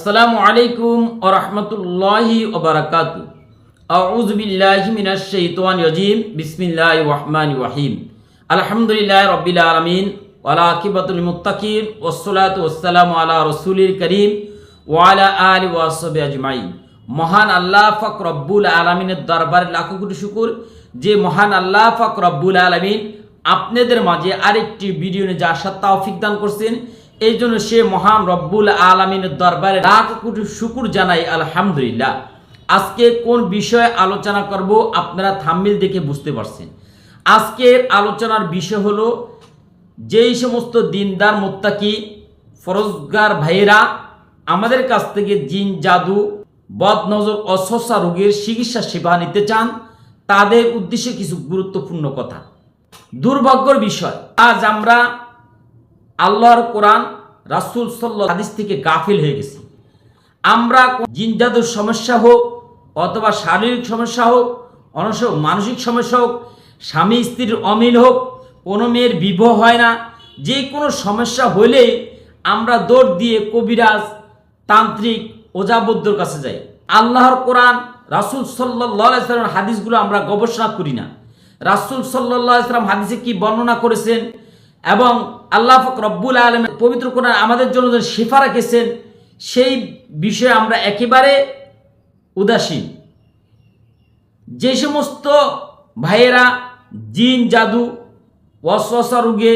আসসালামু আলাইকুম ও রহমতুল্লাহি ওবরাকাত আউযু বিল্লাহি মিনাশ শাইতানির রাজিম। বিসমিল্লাহির রহমানির রহিম। আলহামদুলিল্লাহি রাব্বিল আলামিন। ওয়ালা আকিবাতুল মুত্তাকিন। ওয়াসসালাতু ওয়াসসালামু আলা রাসূলিল করিম। ওয়া আলা আলি ওয়া সাহবিহি মহান আল্লাহ ফাক রব্বুল আলামিনের দরবারে লাখো কোটি শুকুর। যে মহান আল্লাহ ফাক রব্বুল আলামিন আপনাদের মাঝে আরেকটি ভিডিও নিয়ে যা সাথে তৌফিক দান করছেন। এই জন্য সে মহান রব্বুল আলমিনের দরবারে লাখ কোটি শুকুর জানাই, আলহামদুলিল্লাহ। আজকে কোন বিষয়ে আলোচনা করব আপনারা থাম্মিল দেখে বুঝতে পারছেন। আজকের আলোচনার বিষয় হলো, যেই সমস্ত দিনদার মোত্তাকি, ফরজগার ভাইয়েরা আমাদের কাছ থেকে জিন, জাদু, বদনজর অসস্যা রোগের চিকিৎসা সেবা নিতে চান, তাদের উদ্দেশ্যে কিছু গুরুত্বপূর্ণ কথা। দুর্ভাগ্যর বিষয়, আজ আমরা আল্লাহর কোরআন রাসুল সাল্লাহ হাদিস থেকে গাফিল হয়ে গেছি। আমরা জিনজাদুর সমস্যা হোক, অথবা শারীরিক সমস্যা হোক, অনস মানসিক সমস্যা হোক, স্বামী স্ত্রীর অমিল হোক, কোনো মেয়ের বিবাহ হয় না, যে কোনো সমস্যা হলেই আমরা দৌড় দিয়ে কবিরাজ, তান্ত্রিক ওজাবদ্যর কাছে যাই। আল্লাহর কোরআন, রাসুল সাল্লাহ হাদিসগুলো আমরা গবেষণা করি না। রাসুল সাল্লাহ ইসলাম হাদিসে কি বর্ণনা করেছেন? এবং আল্লাহ রব্বুল আলম পবিত্র কোরআন আমাদের জন্য যে শিফা রেখেছেন, সেই বিষয়ে আমরা একেবারে উদাসীন। যে সমস্ত ভাইয়েরা জিন, জাদু ওয়াসওয়াসা রোগে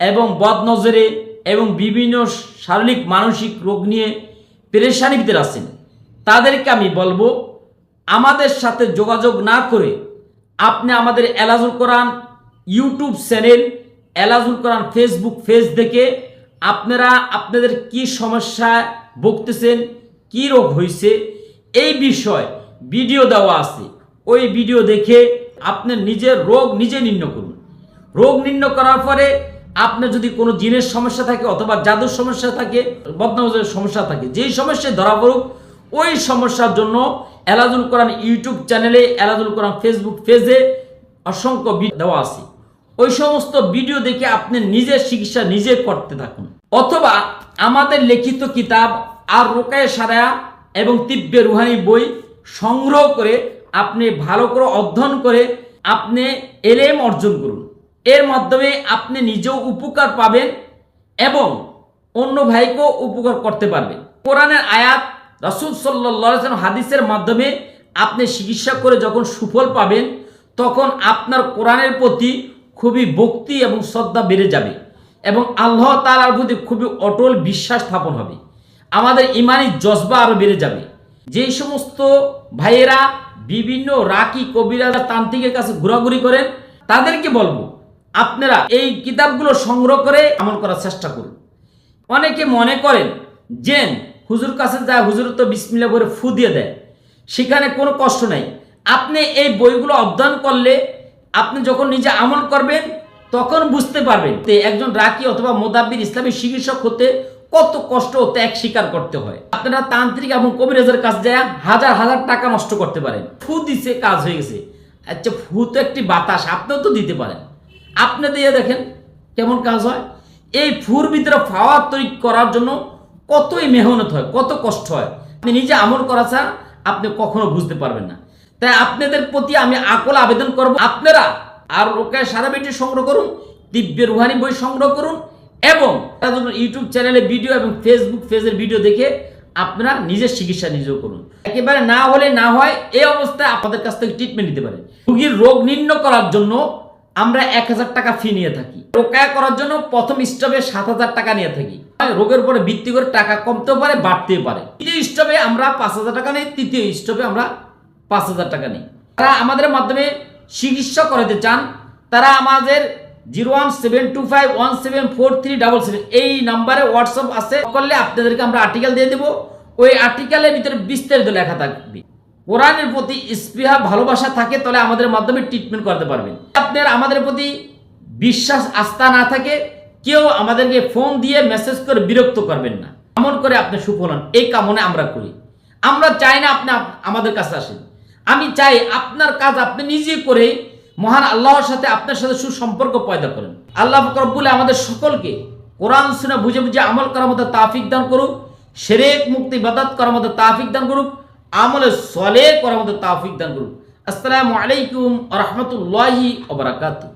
এবং বদনজরে এবং বিভিন্ন শারীরিক, মানসিক রোগ নিয়ে পেরেশানি আছেন, তাদেরকে আমি বলব, আমাদের সাথে যোগাযোগ না করে আপনি আমাদের এলাজুল কোরআন ইউটিউব চ্যানেল এলাজুল কোরআন ফেসবুক ফেজ দেখে আপনারা আপনাদের কি সমস্যা ভুগতেছেন, কি রোগ হয়েছে এই বিষয় ভিডিও দেওয়া আছে। ওই ভিডিও দেখে আপনি নিজের রোগ নিজে নির্ণয় করুন। রোগ নির্ণয় করার পরে আপনার যদি কোনো জিনের সমস্যা থাকে অথবা জাদুর সমস্যা থাকে বদনজরের সমস্যা থাকে, যেই সমস্যায় ধরা পড়ুক, ওই সমস্যার জন্য এলাজুল কোরআন ইউটিউব চ্যানেলে এলাজুল কোরআন ফেসবুক পেজে অসংখ্য দেওয়া আছে। ওই সমস্ত ভিডিও দেখে আপনি নিজের চিকিৎসা নিজে করতে থাকুন। অথবা আমাদের লিখিত কিতাব আর রোকায় সারা এবং তিব্বে রুহানি বই সংগ্রহ করে আপনি ভালো করে অধ্যয়ন করে আপনি এলেম অর্জন করুন। এর মাধ্যমে আপনি নিজেও উপকার পাবেন এবং অন্য ভাইকেও উপকার করতে পারবেন। কোরআনের আয়াত রসুল সাল্লাম হাদিসের মাধ্যমে আপনি চিকিৎসা করে যখন সুফল পাবেন, তখন আপনার কোরআনের প্রতি খুবই ভক্তি এবং শ্রদ্ধা বেড়ে যাবে এবং আল্লাহ তালার প্রতি খুবই অটল বিশ্বাস স্থাপন হবে। আমাদের ইমানি জজবা আরও বেড়ে যাবে। যেই সমস্ত ভাইয়েরা বিভিন্ন রাকি কবিরা তান্ত্রিকের কাছে ঘোরাঘুরি করেন, তাদেরকে বলব, আপনারা এই কিতাবগুলো সংগ্রহ করে আমল করার চেষ্টা করুন। অনেকে মনে করেন, জেন, হুজুর কাছে যায়, হুজুর তো বিসমিল্লা করে ফু দিয়ে দেয়। সেখানে কোনো কষ্ট নাই। আপনি এই বইগুলো অধ্যয়ন করলে আপনি যখন নিজে আমল করবেন, তখন বুঝতে পারবেন যে একজন রাকি অথবা মোদাব্বির ইসলামী চিকিৎসক হতে কত কষ্ট ও ত্যাগ স্বীকার করতে হয়। আপনারা তান্ত্রিক এবং কবিরাজের কাছে যায় হাজার হাজার টাকা নষ্ট করতে পারেন। ফু দিছে, কাজ হয়ে গেছে। আচ্ছা ফু তো একটি বাতাস, আপনিও তো দিতে পারেন। আপনি দিয়ে দেখেন কেমন কাজ হয়। এই ফুর ভিতরে ফাওয়া তৈরি করার জন্য কতই মেহনত হয়, কত কষ্ট হয়। আপনি নিজে আমল করা ছাড়া আপনি কখনো বুঝতে পারবেন না। তাই আপনাদের প্রতি আমি আকল আবেদন করব। আপনারা আর ওকে সারা বেটি সংগ্রহ করুন, দিব্য রুহানি বই সংগ্রহ করুন এবং ইউটিউব চ্যানেলে ভিডিও এবং ফেসবুক পেজের ভিডিও দেখে আপনারা নিজের চিকিৎসা নিজেও করুন। একেবারে না হলে না হয়, এই অবস্থায় আপনাদের কাছ থেকে ট্রিটমেন্ট নিতে পারেন রোগীর রোগ নির্ণয় করার জন্য আমরা এক হাজার টাকা ফি নিয়ে থাকি। রোকায়া করার জন্য প্রথম স্টপে সাত হাজার টাকা নিয়ে থাকি। রোগের উপরে ভিত্তি করে টাকা কমতেও পারে, বাড়তেও পারে। দ্বিতীয় স্টপে আমরা পাঁচ হাজার টাকা নিই, তৃতীয় স্টপে আমরা পাঁচ হাজার টাকা নিই। তারা আমাদের মাধ্যমে চিকিৎসা করাতে চান, তারা আমাদের zero one seven two five one seven four three double seven, এই নাম্বারে হোয়াটসঅ্যাপ আছে। করলে আপনাদেরকে আমরা আর্টিকেল দিয়ে দেবো। ওই আর্টিকেলের ভিতরে বিস্তারিত লেখা থাকবে। কোরআনের প্রতি স্পৃহা, ভালোবাসা থাকে, তাহলে আমাদের মাধ্যমে ট্রিটমেন্ট করতে পারবেন। আপনার আমাদের প্রতি বিশ্বাস, আস্থা না থাকে, কেউ আমাদেরকে ফোন দিয়ে মেসেজ করে বিরক্ত করবেন না। এমন করে আপনি সুফল এই কামনে আমরা করি। আমরা চাই না আপনি আমাদের কাছে আসেন। আমি চাই আপনার কাজ আপনি নিজে করে মহান আল্লাহর সাথে আপনার সাথে সুসম্পর্ক পয়দা করেন। আল্লাহ বলে আমাদের সকলকে কোরআন শুনে বুঝে বুঝে আমল করার মতো তাফিক দান করুক, সেরেক মুক্তি বাদাত করার মধ্যে তাফিক দান করুক, আমলে সলে করার মধ্যে তাফিক দান করুক। আসসালামু আলাইকুম রহমতুল্লাহি ওবরাকাতু